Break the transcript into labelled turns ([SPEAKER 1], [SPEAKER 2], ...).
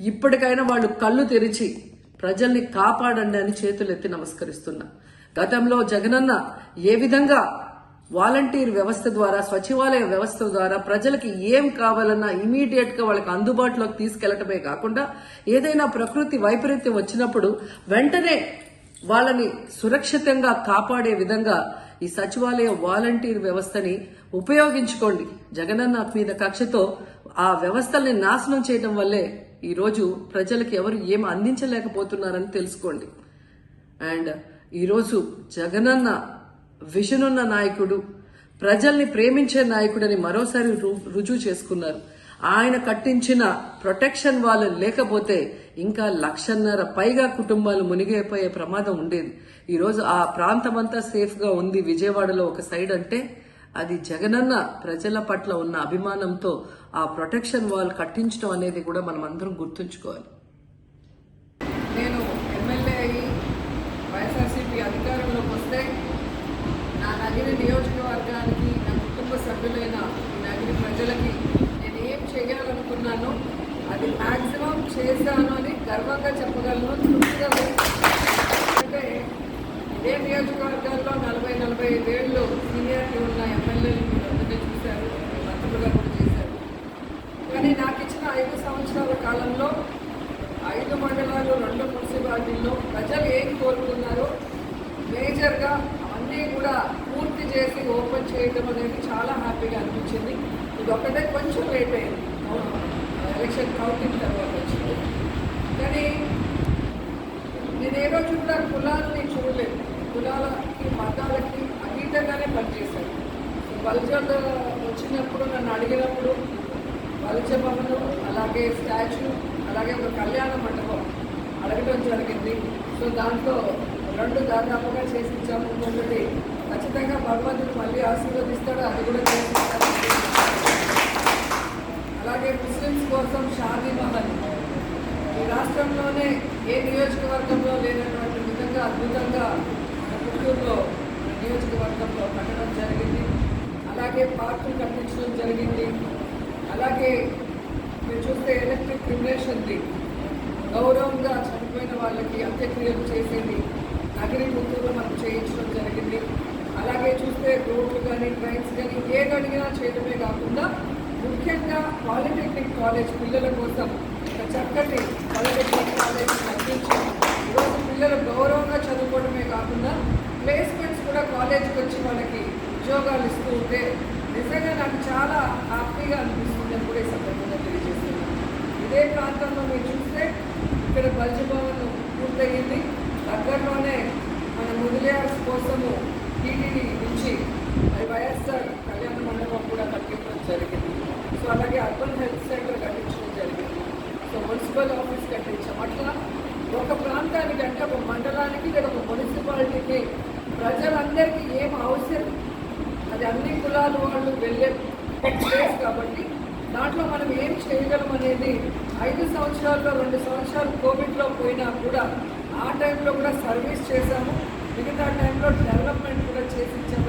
[SPEAKER 1] ఇప్పటికైనా వాళ్ళు కళ్ళు తెరిచి ప్రజల్ని కాపాడండి అని చేతులెత్తి నమస్కరిస్తున్నా. గతంలో జగనన్న ఏ విధంగా వాలంటీర్ వ్యవస్థ ద్వారా సచివాలయ వ్యవస్థ ద్వారా ప్రజలకి ఏం కావాలన్నా ఇమీడియట్గా వాళ్ళకి అందుబాటులోకి తీసుకెళ్ళటమే కాకుండా ఏదైనా ప్రకృతి వైపరీత్యం వచ్చినప్పుడు వెంటనే వాళ్ళని సురక్షితంగా కాపాడే విధంగా ఈ సచివాలయ వాలంటీర్ వ్యవస్థని ఉపయోగించుకోండి. జగనన్న మీద కక్షతో ఆ వ్యవస్థల్ని నాశనం చేయడం వల్లే ఈరోజు ప్రజలకు ఎవరు ఏం అందించలేకపోతున్నారని తెలుసుకోండి. అండ్ ఈరోజు జగనన్న విజన్ ఉన్న నాయకుడు ప్రజల్ని ప్రేమించే నాయకుడని మరోసారి రు- రుజువు చేసుకున్నారు. ఆయన కట్టించిన ప్రొటెక్షన్ వాళ్ళు లేకపోతే ఇంకా లక్షన్నర పైగా కుటుంబాలు మునిగిపోయే ప్రమాదం ఉండేది. ఈరోజు ఆ ప్రాంతమంతా సేఫ్గా ఉంది. విజయవాడలో ఒక సైడ్ అంటే అది జగనన్న ప్రజల పట్ల ఉన్న అభిమానంతో ఆ ప్రొటెక్షన్ వాల్ కట్టించడం అనేది కూడా మనం అందరం గుర్తుంచుకోవాలి. నేను ఎమ్మెల్యే అయ్యి వైఎస్ఆర్సీపీ అధికారంలోకి వస్తే నా నగిరి నియోజకవర్గానికి నా కుటుంబ సభ్యులైన ఈ నగిరి ప్రజలకి నేను ఏం చేయాలనుకున్నానో అది మ్యాక్సిమం చేశాను అని గర్వంగా చెప్పగలను తృప్తిగా ఎందుకంటే అంటే ఇదే నియోజకవర్గాల్లో నలభై నలభై ఐదేళ్ళు సీనియారిటీ ఉన్న ఎమ్మెల్యేలు మీరు అందరినీ చూశారు మంత్రులుగా కూడా చేశారు కానీ నాకు ఇచ్చిన ఐదు సంవత్సరాల కాలంలో ఐదు మండలాలు రెండు మున్సిపాలిటీల్లో ప్రజలు ఏం కోరుకున్నారో మేజర్గా అన్నీ కూడా పూర్తి చేసి ఓపెన్ చేయడం అనేది చాలా హ్యాపీగా అనిపించింది. ఇది ఒకటే కొంచెం లేట్ అయింది. ఎలక్షన్ కౌంటింగ్ తర్వాత వచ్చింది. కానీ నేను ఏ రోజు కూడా కులాలని చూడలేదు కులాలకి మతాలకి అతీతంగానే పనిచేశాను. బల్జర్ వచ్చినప్పుడు నన్ను అడిగినప్పుడు బలిజ అలాగే స్టాచ్యూ అలాగే ఒక కళ్యాణ మండపం అడగడం జరిగింది. సో దాంట్లో రెండు దాదాపుగా చేసి ఇచ్చాము ఇంకొకటి ఖచ్చితంగా భగవంతుడు మళ్ళీ ఆశీర్వదిస్తాడు? అది కూడా చేసి అలాగే ముస్లిమ్స్ కోసం షాదీ మహల్. ఈ రాష్ట్రంలోనే ఏ నియోజకవర్గంలో లేనటువంటి విధంగా అద్భుతంగా పుత్తూరులో నియోజకవర్గంలో కట్టడం జరిగింది. అలాగే పార్కులు కట్టించడం జరిగింది. అలాగే మీరు చూస్తే ఎలక్ట్రిక్ క్రిమినేషన్ది గౌరవంగా చనిపోయిన వాళ్ళకి అంత్యక్రియలు చేసేది. నగరి ముందుగా మనం చేయించడం జరిగింది. అలాగే చూస్తే రోడ్లు కానీ ట్రైన్స్ కానీ ఏది అడిగినా చేయడమే కాకుండా ముఖ్యంగా పాలిటెక్నిక్ కాలేజ్ పిల్లల కోసం ఒక చక్కటి పాలిటెక్నిక్ కాలేజ్ అందించి ఈరోజు పిల్లలు గౌరవంగా చదువుకోవడమే కాకుండా ప్లేస్మెంట్స్ కూడా కాలేజ్కి వచ్చి వాళ్ళకి ఉద్యోగాలు ఇస్తూ ఉంటే నిజంగా నాకు చాలా హ్యాపీగా అనిపిస్తుంది అని కూడా ఈ సందర్భంగా తెలియజేస్తున్నాను ఇదే ప్రాంతంలో మీరు చూస్తే ఇక్కడ బల్జ భవన్ పూర్తయింది. దగ్గరలోనే మన ముదిలియార్స్ కోసము టీటీడీ నుంచి అది వైఎస్ఆర్ కళ్యాణ మండపం కూడా కట్టించడం జరిగింది. సో అలాగే అర్బన్ హెల్త్ సెంటర్ కట్టించడం జరిగింది. సో మున్సిపల్ ఆఫీస్ కట్టించాం. అట్లా ఒక ప్రాంతానికి అంటే ఒక మండలానికి లేదా ఒక మున్సిపాలిటీకి ప్రజలందరికీ ఏం అవసరం? కాబట్టి అన్ని కులాల వాళ్ళు వెళ్ళే ప్లేస్ కాబట్టి దాంట్లో మనం ఏం చేయగలం అనేది ఐదు సంవత్సరాల్లో రెండు సంవత్సరాలు కోవిడ్లో పోయినా కూడా ఆ టైంలో కూడా సర్వీస్ చేశాము. మిగతా టైంలో డెవలప్మెంట్ కూడా చేసి ఇచ్చాము